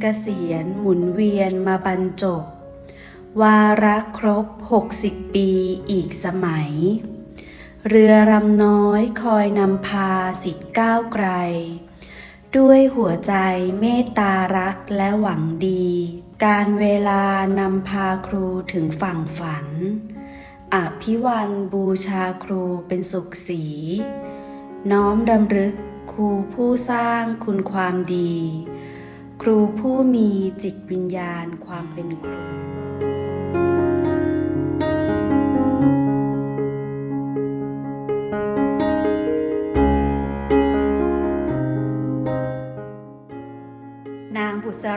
เกษียณหมุนเวียนมาบรรจบ วาระครบ 60 ปีอีกสมัย เรือรำน้อยคอยนำพาสิทธิ์ก้าวไกล ด้วยหัวใจเมตตารักและหวังดี การเวลานำพาครูถึงฝั่งฝัน อภิวันบูชาครูเป็นสุขสี น้อมดำรึกครูผู้สร้างคุณความดี ครูผู้มีจิตวิญญาณความเป็นครู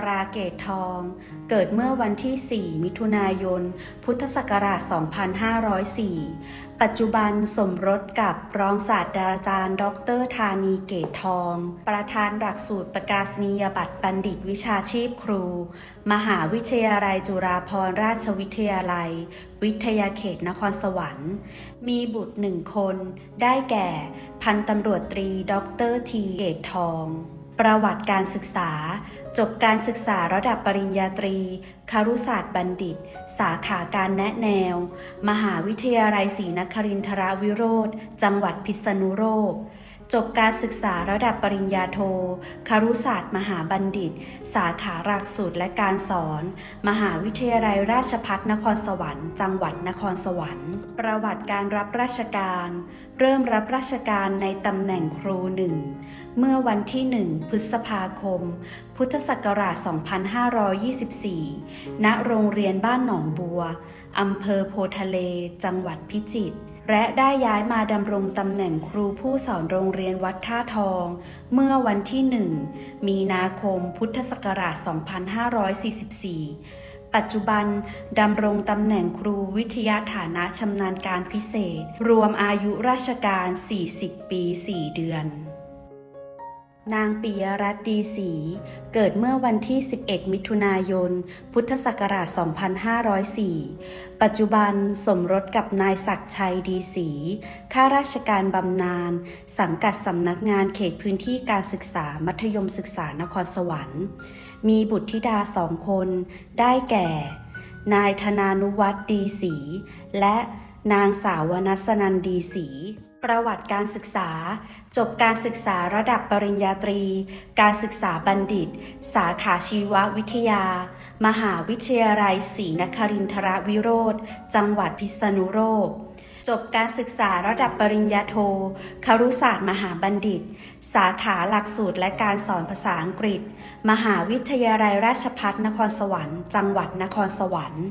ราเกตทอง เกิดเมื่อวันที่ 4 มิถุนายน พุทธศักราช 2504 ปัจจุบันสมรสกับรองศาสตราจารย์ ดรธานีเกตทอง ประธานหลักสูตรประกาศนียบัตรบัณฑิตวิชาชีพครู มหาวิทยาลัยจุฬาภรณราชวิทยาลัย วิทยาเขตนครสวรรค์ มีบุตรหนึ่งคน ได้แก่ พันตำรวจตรี ดรทีเกตทอง ประวัติการศึกษา จบการศึกษาระดับปริญญาตรี คารุศาสตร์บัณฑิต สาขาการแนะแนว มหาวิทยาลัยศรีนครินทรวิโรธ จังหวัดพิษณุโลกจบการศึกษาระดับปริญญาโท คารุศาสตร์มหาบัณฑิต สาขาหลักสูตรและการสอน มหาวิทยาลัยราชภัฏนครสวรรค์ จังหวัดนครสวรรค์ ประวัติการรับราชการ เริ่มรับราชการในตำแหน่งครูหนึ่ง เมื่อวันที่ 1 พฤษภาคม พุทธศักราช 2524 ณ โรงเรียนบ้านหนองบัว อำเภอโพทะเล จังหวัดพิจิตร และได้ย้ายมาดำรงตำแหน่งครูผู้สอนโรงเรียนวัดท่าทอง เมื่อวันที่ 1 มีนาคม พุทธศักราช 2544ปัจจุบันดำรงตำแหน่งครูวิทยาฐานะชำนาญการพิเศษ รวมอายุราชการ 40 ปี 4 เดือน นางปิยรัตน์ดีศรีเกิดเมื่อวันที่ 11 มิถุนายน พุทธศักราช 2504 ปัจจุบันสมรสกับนายศักชัยดีศรีข้าราชการบำนาญ สังกัดสำนักงานเขตพื้นที่การศึกษามัธยมศึกษานครสวรรค์ มีบุตรธิดาสองคน ได้แก่ นายธนานุวัฒน์ดีศรีและนางสาวนัสนันดีศรี ประวัติการศึกษา จบการศึกษาระดับปริญญาตรี การศึกษาบัณฑิต สาขาชีววิทยา มหาวิทยาลัยศรีนครินทรวิโรธ จังหวัดพิษณุโลกจบการศึกษาระดับปริญญาโทคารุศาสตร์มหาบัณฑิต สาขาหลักสูตรและการสอนภาษาอังกฤษ มหาวิทยาลัยราชภัฏนครสวรรค์ จังหวัดนครสวรรค์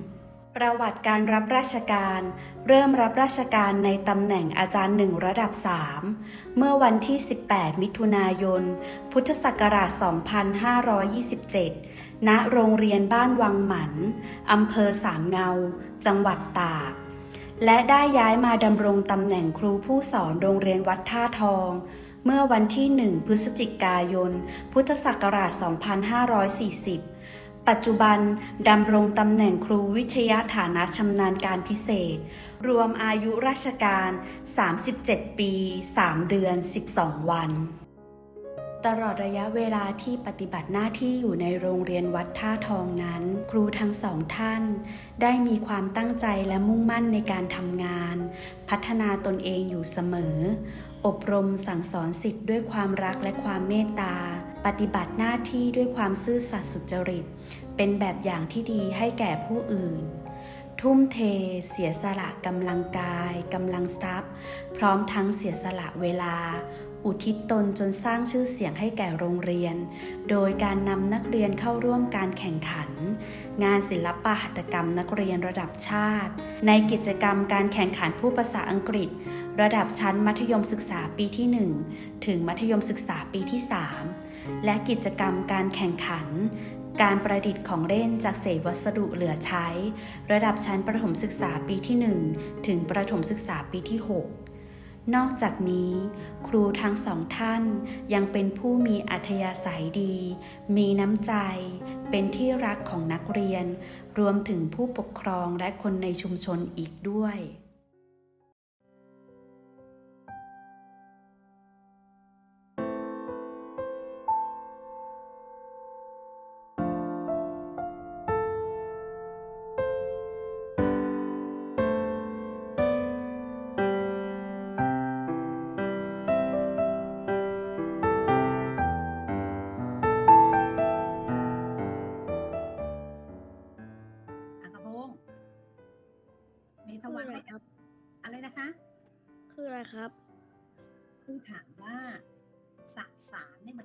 ประวัติการรับราชการ เริ่มรับราชการในตำแหน่งอาจารย์หนึ่งระดับ 3 เมื่อวันที่ 18 มิถุนายน พุทธศักราช 2527 ณ โรงเรียนบ้านวังหมัน อำเภอสามเงา จังหวัดตาก และได้ย้ายมาดำรงตำแหน่งครูผู้สอนโรงเรียนวัดท่าทอง เมื่อวันที่ 1 พฤศจิกายน พุทธศักราช 2540 ปัจจุบันดำรงตำแหน่งครูวิทยาฐานะชำนาญการพิเศษ รวมอายุราชการ 37 ปี 3 เดือน 12 วัน ตลอดระยะเวลาที่ปฏิบัติหน้าที่อยู่ในโรงเรียนวัดท่าทองนั้น ครูทั้งสองท่าน ได้มีความตั้งใจและมุ่งมั่นในการทำงาน พัฒนาตนเองอยู่เสมอ อบรมสั่งสอนสิทธิ์ด้วยความรักและความเมตตา ปฏิบัติหน้าที่ด้วยความซื่อสัตย์สุจริต เป็นแบบอย่างที่ดีให้แก่ผู้อื่น ทุ่มเท เสียสละกำลังกายกำลังทรัพย์ พร้อมทั้งเสียสละเวลา อุทิศตนจนสร้างชื่อเสียงให้แก่โรงเรียน โดยการนำนักเรียนเข้าร่วมการแข่งขัน งานศิลปะหัตถกรรมนักเรียนระดับชาติ ในกิจกรรมการแข่งขันผู้ภาษาอังกฤษ ระดับชั้นมัธยมศึกษาปีที่ 1 ถึงมัธยมศึกษาปีที่ 3 และกิจกรรมการแข่งขันการประดิษฐ์ของเล่นจากเศษวัสดุเหลือใช้ ระดับชั้นประถมศึกษาปีที่ 1 ถึงประถมศึกษาปีที่ 6 นอกจากนี้ครูทั้งสองท่านยังเป็นผู้มีอัธยาศัยดี มีน้ำใจ เป็นที่รักของนักเรียน รวมถึงผู้ปกครองและคนในชุมชนอีกด้วย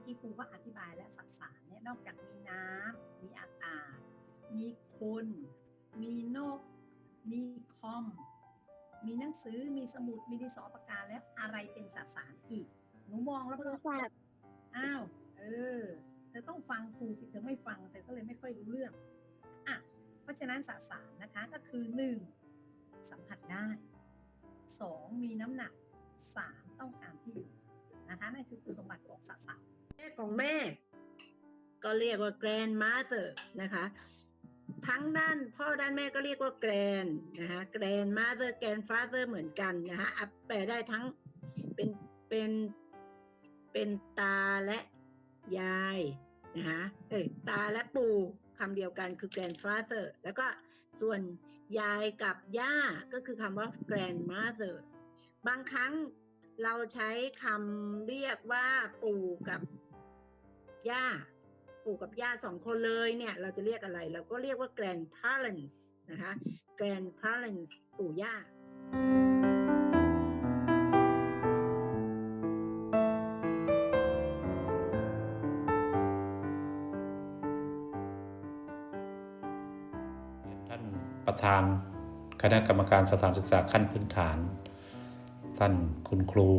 กี้ครูก็อธิบายแล้วสสารเนี่ยนอกจากมีน้ำมีอากาศ มีคน มีนก มีคอม มีหนังสือมีสมุดมีดินสอปากกาแล้วอะไรเป็นสสารอีกหนูมองแล้วโทก็รศัพท์อ้าวเออเธอต้องฟังครูสิเธอไม่ฟังเธอก็เลยไม่ค่อยรู้เรื่องอะเพราะฉะนั้นสสารนะคะก็คือหนึ่งสัมผัสได้สองมีน้ำหนักสามต้องการที่อยู่นะคะนั่นคือคุณสมบัติของสสาร ของแม่ ก็เรียกว่า grandmother นะคะ ทั้งด้านพ่อด้านแม่ก็เรียกว่า grand นะคะ grandmother grandfather เหมือนกันนะคะอะแปลได้ทั้งเป็นเป็นเป็นตาและยายนะคะเอ้ยตาและปู่คำเดียวกันคือ grandfather แล้วก็ส่วนยายกับย่าก็คือคำว่า grandmother บางครั้งเราใช้คำเรียกว่าปู่กับ ย่า ปู่กับย่าสองคนเลยเนี่ย เราจะเรียกอะไร เราก็เรียกว่า grandparents นะคะ grandparents ปู่ย่าท่านประธานคณะกรรมการสถานศึกษาขั้นพื้นฐาน ท่านคุณครู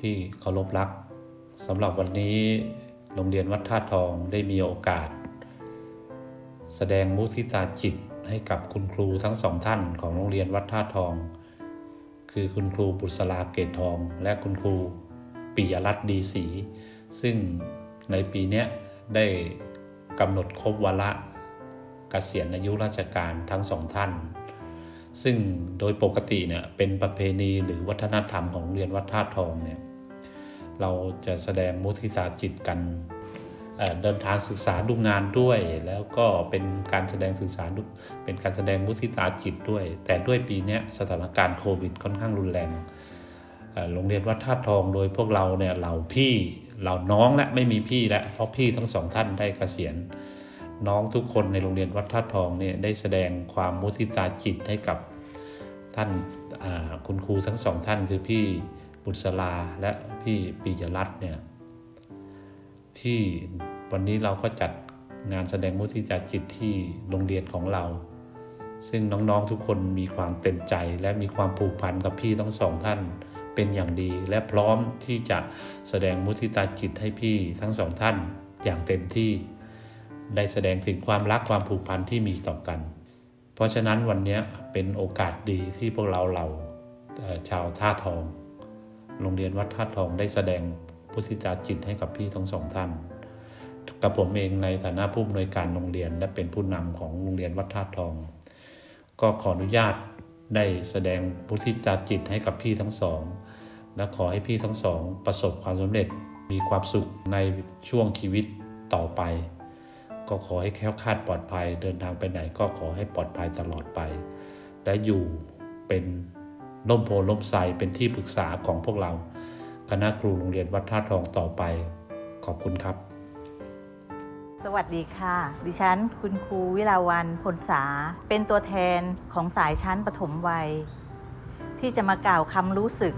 ที่เคารพรักสำหรับวันนี้ โรงเรียนวัดท่าทองได้มีโอกาส แสดงมุทิตาจิตให้กับคุณครูทั้งสองท่านของโรงเรียนวัดท่าทอง คือคุณครูบุษราเกตทอง และคุณครูปิยรัตน์ดีศรีซึ่งในปีนี้ได้กำหนดครบวาระเกษียณอายุราชการทั้งสองท่าน ซึ่งโดยปกติเนี่ยเป็นประเพณีหรือวัฒนธรรมของโรงเรียนวัดท่าตุทองเนี่ย เราจะแสดงมุทิตาจิตกันเเดินทางศึกษาดูงานด้วย แล้วก็เป็นการแสดงศึกษาดูเป็นการแสดงมุทิตาจิตด้วย แต่ด้วยปีนี้สถานการณ์โควิดค่อนข้างรุนแรงโรงเรียนวัดท่าตุทองโดยพวกเราเนี่ยเหล่าพี่เหล่าน้องและไม่มีพี่และเพราะพี่ทั้งสองท่านได้เกษียณน้องทุกคนในโรงเรียนวัดท่าตุทองเนี่ยได้แสดงความมุทิตาจิตให้กับท่านคุณครูทั้งสองท่านคือพี่ บุษราและพี่ปิยรัตน์เนี่ยที่วันนี้เราก็จัดงานแสดงมุทิตาจิตที่โรงเรียนของเรา ซึ่งน้องๆทุกคนมีความเต็มใจและมีความผูกพันกับพี่ทั้งสองท่านเป็นอย่างดี และพร้อมที่จะแสดงมุทิตาจิตให้พี่ทั้งสองท่านอย่างเต็มที่ ได้แสดงถึงความรักความผูกพันที่มีต่อกัน เพราะฉะนั้นวันนี้เป็นโอกาสดีที่พวกเราเราเอ่อชาวท่าทอง โรงเรียนวัดท่าทองได้แสดงพุทธิตาจิตให้กับพี่ทั้งสองท่าน กับผมเองในฐานะผู้อำนวยการโรงเรียนและเป็นผู้นำของโรงเรียนวัดท่าทอง ก็ขออนุญาตได้แสดงพุทธิตาจิตให้กับพี่ทั้งสอง และขอให้พี่ทั้งสอง ประสบความสำเร็จมีความสุขในช่วงชีวิตต่อไป ก็ขอให้แค้วคาดปลอดภัย เดินทางไปไหนก็ขอให้ปลอดภัยตลอดไป และอยู่เป็น ล่มโพล่มไทรเป็นที่ปรึกษาของพวกเรา คณะครูโรงเรียนวัดท่าทองต่อไป ขอบคุณครับ สวัสดีค่ะ ดิฉัน คุณครูวิลาวันพลษา เป็นตัวแทนของสายชั้นปฐมวัย ที่จะมากล่าวคำรู้สึก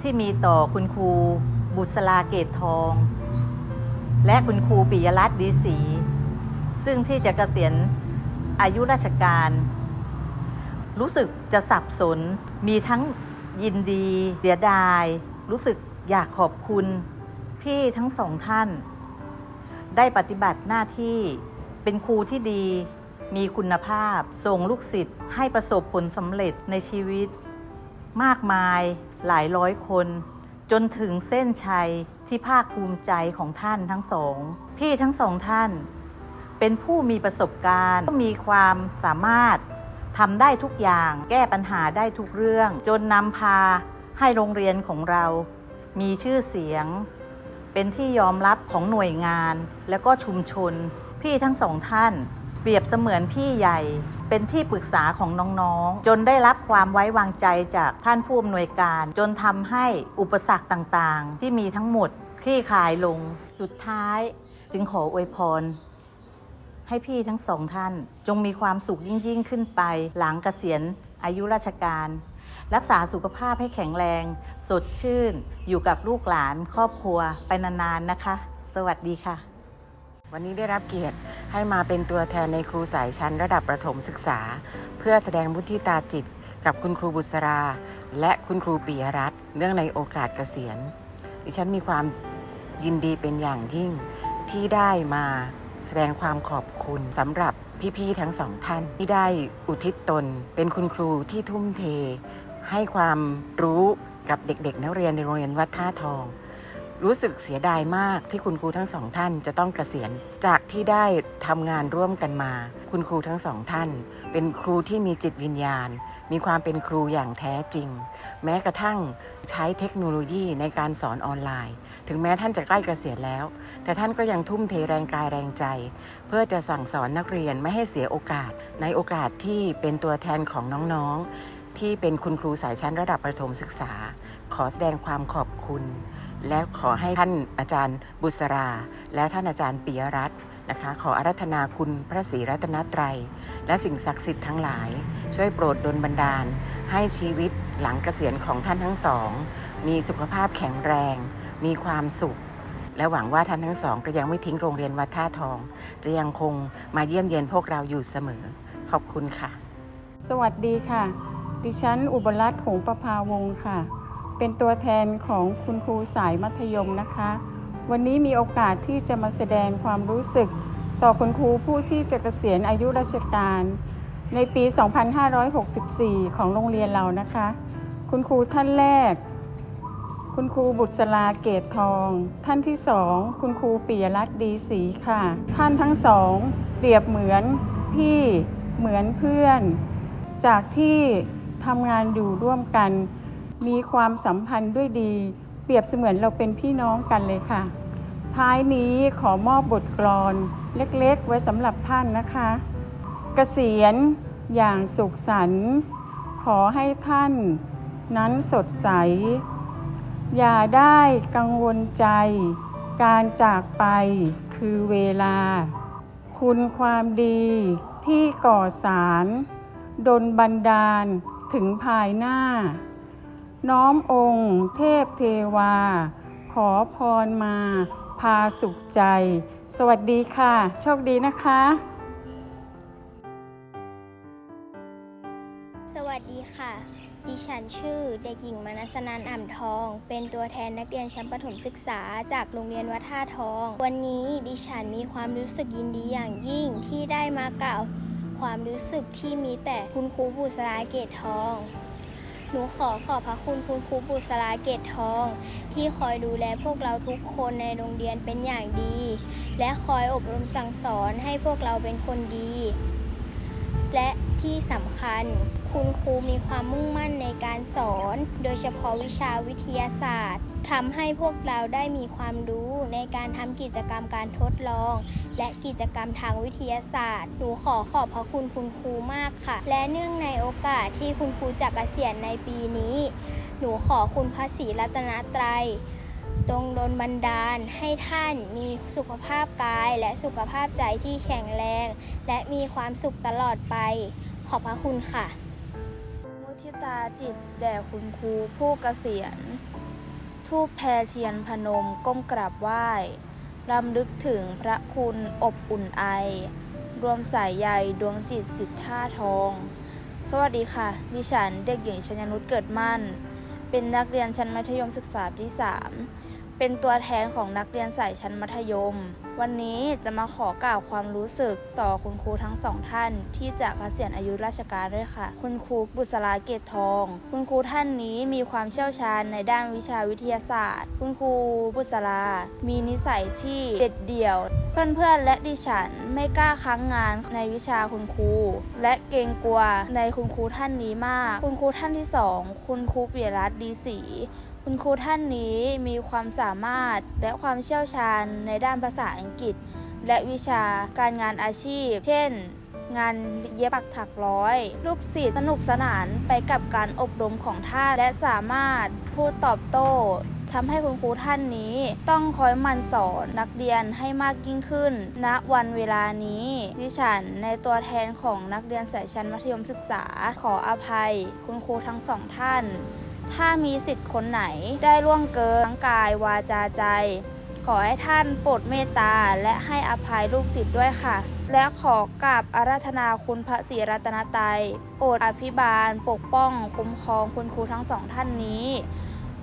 ที่มีต่อคุณครูบุษราเกตทอง และคุณครูปิยรัตน์ดีศรีซึ่งที่จะเกษียณอายุราชการ รู้สึกจะสับสน มีทั้งยินดี เสียดาย รู้สึกอยากขอบคุณพี่ทั้งสองท่าน ได้ปฏิบัติหน้าที่เป็นครูที่ดี มีคุณภาพ ส่งลูกศิษย์ให้ประสบผลสำเร็จในชีวิต มากมายหลายร้อยคน จนถึงเส้นชัยที่ภาคภูมิใจของท่านทั้งสอง พี่ทั้งสองท่าน เป็นผู้มีประสบการณ์ มีความสามารถ ทำได้ทุกอย่าง แก้ปัญหาได้ทุกเรื่อง จนนำพาให้โรงเรียนของเรา มีชื่อเสียง เป็นที่ยอมรับของหน่วยงานและก็ชุมชน พี่ทั้งสองท่าน เปรียบเสมือนพี่ใหญ่เป็นที่ปรึกษาของน้องๆ จนได้รับความไว้วางใจจากท่านผู้อำนวยการ จนทำให้อุปสรรคต่างๆ ที่มีทั้งหมดคลี่คลายลง สุดท้ายจึงขออวยพร ให้พี่ทั้งสองท่าน จงมีความสุขยิ่งยิ่งๆขึ้นไป หลังเกษียณอายุราชการ รักษาสุขภาพให้แข็งแรง สดชื่น อยู่กับลูกหลานครอบครัวไปนานๆนะคะ สวัสดีค่ะ วันนี้ได้รับเกียรติให้มาเป็นตัวแทนในครูสายชั้นระดับประถมศึกษา เพื่อแสดงมุทิตาจิต กับคุณครูบุษรา และคุณครูปิยรัตน์เนื่องในโอกาสเกษียณ ดิฉันมีความยินดีเป็นอย่างยิ่งที่ได้มา แสดงความขอบคุณสำหรับพี่ๆทั้งสองท่านที่ได้อุทิศตน เป็นคุณครูที่ทุ่มเท ให้ความรู้กับเด็กๆ นักเรียนในโรงเรียนวัดท่าทอง รู้สึกเสียดายมากที่คุณครูทั้งสองท่านจะต้องเกษียณจากที่ได้ทำงานร่วมกันมา คุณครูทั้งสองท่าน เป็นครูที่มีจิตวิญญาณ มีความเป็นครูอย่างแท้จริง แม้กระทั่งใช้เทคโนโลยีในการสอนออนไลน์ ถึงแม้ท่านจะใกล้เกษียณแล้ว แต่ท่านก็ยังทุ่มเทแรงกายแรงใจ เพื่อจะสั่งสอนนักเรียนไม่ให้เสียโอกาส ในโอกาสที่เป็นตัวแทนของน้องๆ ที่เป็นคุณครูสายชั้นระดับประถมศึกษา ขอแสดงความขอบคุณ และขอให้ท่านอาจารย์บุษรา และท่านอาจารย์ปิยรัตน์ นะคะ ขออารัธนาคุณพระศรีรัตนตรัย และสิ่งศักดิ์สิทธิ์ทั้งหลาย ช่วยโปรดดลบันดาล ให้ชีวิตหลังเกษียณของท่านทั้งสอง มีสุขภาพแข็งแรง มีความสุข และหวังว่าท่านทั้งสอง ก็ยังไม่ทิ้งโรงเรียนวัดท่าทอง จะยังคงมาเยี่ยมเยียนพวกเราอยู่เสมอ ขอบคุณค่ะ สวัสดีค่ะ ดิฉันอุบลรัตน์หงประภาวงค่ะ เป็นตัวแทนของคุณครูสายมัธยมนะคะ วันนี้มีโอกาสที่จะมาแสดงความรู้สึก ต่อคุณครูผู้ที่จะเกษียณอายุราชการ ในปี 2564 ของโรงเรียนเรานะคะ คุณครูท่านแรก คุณครูบุษราเกตทอง ท่านที่สองคุณครูปิยรัตน์ดีศรีค่ะ ท่านทั้งสองเปรียบเหมือนพี่เหมือนเพื่อน จากที่ทำงานอยู่ร่วมกัน มีความสัมพันธ์ด้วยดี เปรียบเสมือนเราเป็นพี่น้องกันเลยค่ะ ท้ายนี้ขอมอบบทกลอนเล็กๆ ไว้สำหรับท่านนะคะเกษียณอย่างสุขสันต์ขอให้ท่านนั้นสดใส อย่าได้กังวลใจ การจากไปคือเวลา คุณความดีที่ก่อสารดนบันดาลถึงภายหน้า น้อมองค์ เทพเทวา ขอพรมา พาสุขใจ สวัสดีค่ะ โชคดีนะคะ สวัสดีค่ะ ดิฉันชื่อเด็กหญิงมนัสนันอ่ำทอง เป็นตัวแทนนักเรียนชั้นประถมศึกษาจากโรงเรียนวัดท่าทอง วันนี้ดิฉันมีความรู้สึกยินดีอย่างยิ่งที่ได้มากล่าวความรู้สึกที่มีแต่คุณครูบุษราเกตทอง หนูขอขอบพระคุณคุณครูบุษราเกตทอง ที่คอยดูแลพวกเราทุกคนในโรงเรียนเป็นอย่างดี และคอยอบรมสั่งสอนให้พวกเราเป็นคนดี และ ที่สำคัญ คุณครูมีความมุ่งมั่นในการสอน โดยเฉพาะวิชาวิทยาศาสตร์ทำให้พวกเราได้มีความรู้ในการทำกิจกรรมการทดลอง และกิจกรรมทางวิทยาศาสตร์ หนูขอขอบพระคุณคุณครูมากค่ะ และเนื่องในโอกาสที่คุณครูจะเกษียณในปีนี้ หนูขอคุณพระศรีรัตนตรัยตรงโดลบันดาลให้ท่านมีสุขภาพกายและสุขภาพใจที่แข็งแรง และมีความสุขตลอดไป อบพระคุณค่ะ มุทิตาจิตแด่คุณครูผู้เกษียณ ทูปแพรเทียนพนมก้มกราบไหว้รำลึกถึงพระคุณอบอุ่นไอ รวมสายใยดวงจิตสิทธาทอง สวัสดีค่ะ ดิฉันเด็กหญิงชญนุชเกิดมั่น เป็นนักเรียนชั้นมัธยมศึกษาปีที่3 เป็นตัวแทนของนักเรียนสายชั้นมัธยม วันนี้จะมาขอกล่าวความรู้สึกต่อคุณครูทั้งสองท่าน ที่จะเกษียณอายุราชการด้วยค่ะ คุณครูบุษราเกตทอง คุณครูท่านนี้มีความเชี่ยวชาญในด้านวิชาวิทยาศาสตร์ คุณครูบุษรา มีนิสัยที่เด็ดเดี่ยว เพื่อนๆและดิฉันไม่กล้าค้างงานในวิชาคุณครู และเกรงกลัวในคุณครูท่านนี้มาก คุณครูท่านที่สองคุณครูเปียรัตน์ดีศรี คุณครูท่านนี้มีความสามารถและความเชี่ยวชาญในด้านภาษาอังกฤษ และวิชาการงานอาชีพ เช่น งานเย็บปักถักร้อย ลูกศิษย์สนุกสนานไปกับการอบรมของท่าน และสามารถพูดตอบโต้ทำให้คุณครูท่านนี้ต้องคอยมันสอนนักเรียนให้มากยิ่งขึ้น ณ วันเวลานี้ ดิฉันในตัวแทนของนักเรียนสายชั้นมัธยมศึกษา ขออภัย คุณครูทั้งสองท่าน ถ้ามีสิทธิ์คนไหนได้ล่วงเกินทั้งกายวาจาใจ ขอให้ท่านโปรดเมตตาและให้อภัยลูกศิษย์ด้วยค่ะ และขอกราบอาราธนาคุณพระศรีรัตนตรัยโปรดอภิบาล ปกป้อง คุ้มครองคุณครูทั้งสองท่านนี้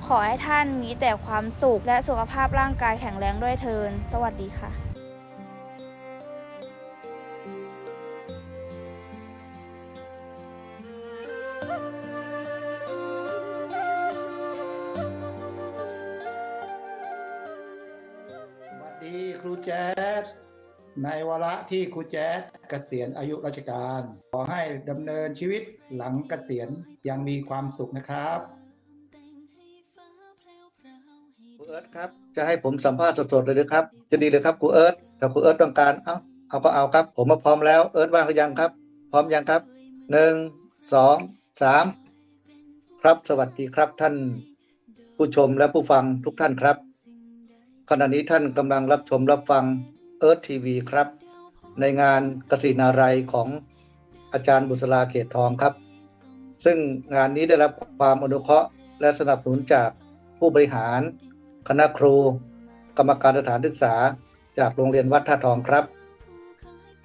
ขอให้ท่านมีแต่ความสุขและสุขภาพร่างกายแข็งแรงด้วยเทิน สวัสดีค่ะ ในวาระที่ครูแจ๊สเกษียณอายุราชการ ขอให้ดำเนินชีวิตหลังเกษียณยังมีความสุขนะครับครูเอิร์ธครับจะให้ผมสัมภาษณ์สดๆเลยนะครับ จะดีเลยครับครูเอิร์ธถ้าครูเอิร์ธต้องการเอาเอาก็เอาครับ ผมมาพร้อมแล้วเอิร์ธว่างหรือยังครับ พร้อมยังครับหนึ่งสองสามครับสวัสดีครับท่านผู้ชมและผู้ฟังทุกท่านครับขณะนี้ท่านกำลังรับชมรับฟัง เอิร์ธทีวีครับ ในงานกสินารัยของอาจารย์บุษราเกตทองครับ ซึ่งงานนี้ได้รับความอนุเคราะห์และสนับสนุนจากผู้บริหาร คณะครู กรรมการสถานศึกษา จากโรงเรียนวัดท่าทองครับ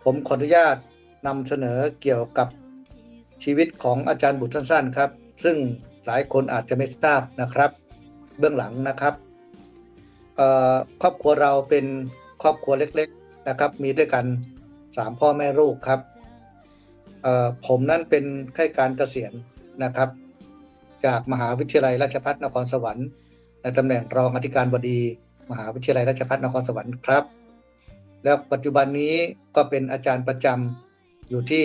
ผมขออนุญาตนำเสนอเกี่ยวกับชีวิตของอาจารย์บุตรสั้น ๆ ครับ ซึ่งหลายคนอาจจะไม่ทราบนะครับ เบื้องหลังนะครับครอบครัวเราเป็น ครอบครัวเล็กๆนะครับ มีด้วยกันสามพ่อแม่ลูกครับเอ่อผมนั้นเป็นข้าราชการเกษียณนะครับ จากมหาวิทยาลัยราชภัฏนครสวรรค์ในตำแหน่งรองอธิการบดี มหาวิทยาลัยราชภัฏนครสวรรค์ครับ แล้วปัจจุบันนี้ก็เป็นอาจารย์ประจำอยู่ที่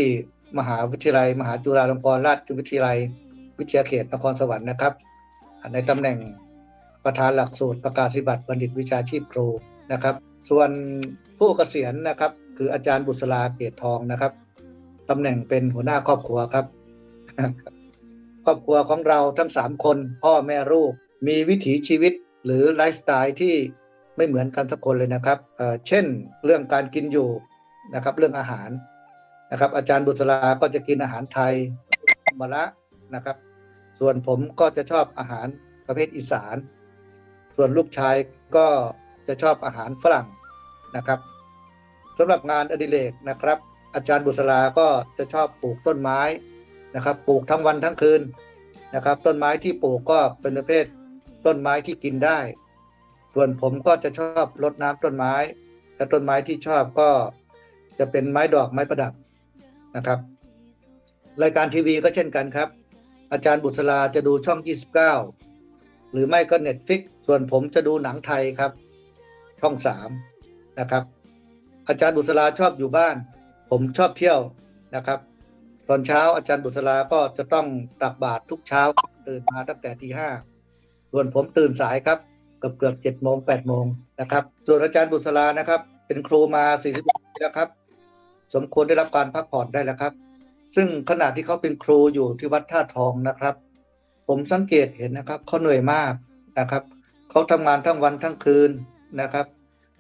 มหาวิทยาลัย มหาจุฬาลงกรณราชวิทยาลัย วิทยาเขตนครสวรรค์นะครับ ในตำแหน่งประธานหลักสูตรประกาศสิบัตรบัณฑิตวิชาชีพครูนะครับ ส่วนผู้เกษียณนะครับ คืออาจารย์บุษราเกตทองนะครับตำแหน่งเป็นหัวหน้าครอบครัวครับ ครอบครัวของเราทั้งสามคนพ่อแม่ลูกมีวิถีชีวิตหรือไลฟ์สไตล์ที่ไม่เหมือนกันสักคนเลยนะครับเเช่น เรื่องการกินอยู่นะครับ เรื่องอาหารนะครับ อาจารย์บุษราก็จะกินอาหารไทยมะละนะครับ ส่วนผมก็จะชอบอาหารประเภทอีสาน ส่วนลูกชายก็ จะชอบอาหารฝรั่งนะครับสำหรับงานอดิเรกนะครับ อาจารย์บุษราก็จะชอบปลูกต้นไม้นะครับ ปลูกทั้งวันทั้งคืนนะครับ ต้นไม้ที่ปลูกก็เป็นประเภทต้นไม้ที่กินได้ ส่วนผมก็จะชอบรดน้ำต้นไม้และต้นไม้ที่ชอบก็จะเป็นไม้ดอกไม้ประดับนะครับ รายการทีวีก็เช่นกันครับ อาจารย์บุษราจะดูช่อง 29 หรือไม่ก็ Netflix ส่วนผมจะดูหนังไทยครับ ช่อง3นะครับ อาจารย์บุษราชอบอยู่บ้าน ผมชอบเที่ยวนะครับ ตอนเช้าอาจารย์บุษราก็จะต้องตักบาตรทุกเช้าตื่นมาตั้งแต่ทีห้าส่วนผมตื่นสายครับเกือบเกือบเจ็ดโมงแปดโมงนะครับ ส่วนอาจารย์บุษรานะครับ เป็นครูมาสี่สิบปีแล้วครับ สมควรได้รับการพักผ่อนได้แล้วครับ ซึ่งขณะที่เขาเป็นครูอยู่ที่วัดท่าทองนะครับ ผมสังเกตเห็นนะครับเขาเหนื่อยมากนะครับเขาทำงานทั้งวันทั้งคืน นะครับ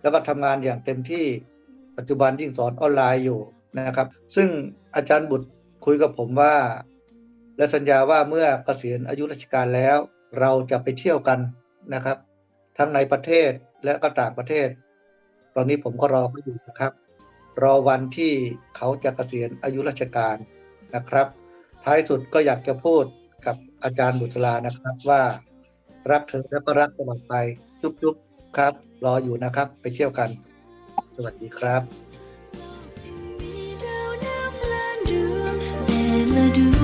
แล้วก็ทำงานอย่างเต็มที่ปัจจุบันยิ่งสอนออนไลน์อยู่นะครับ ซึ่งอาจารย์บุตรคุยกับผมว่า และสัญญาว่าเมื่อเกษียณอายุราชการแล้ว เราจะไปเที่ยวกันนะครับ ทั้งในประเทศและก็ต่างประเทศ ตอนนี้ผมก็รอเขาอยู่นะครับ รอวันที่เขาจะเกษียณอายุราชการนะครับ ท้ายสุดก็อยากจะพูดกับอาจารย์บุษรานะครับว่า รักเธอและก็รักตลอดไปจุ๊บๆครับ รออยู่นะครับ ไปเที่ยวกัน สวัสดีครับ melody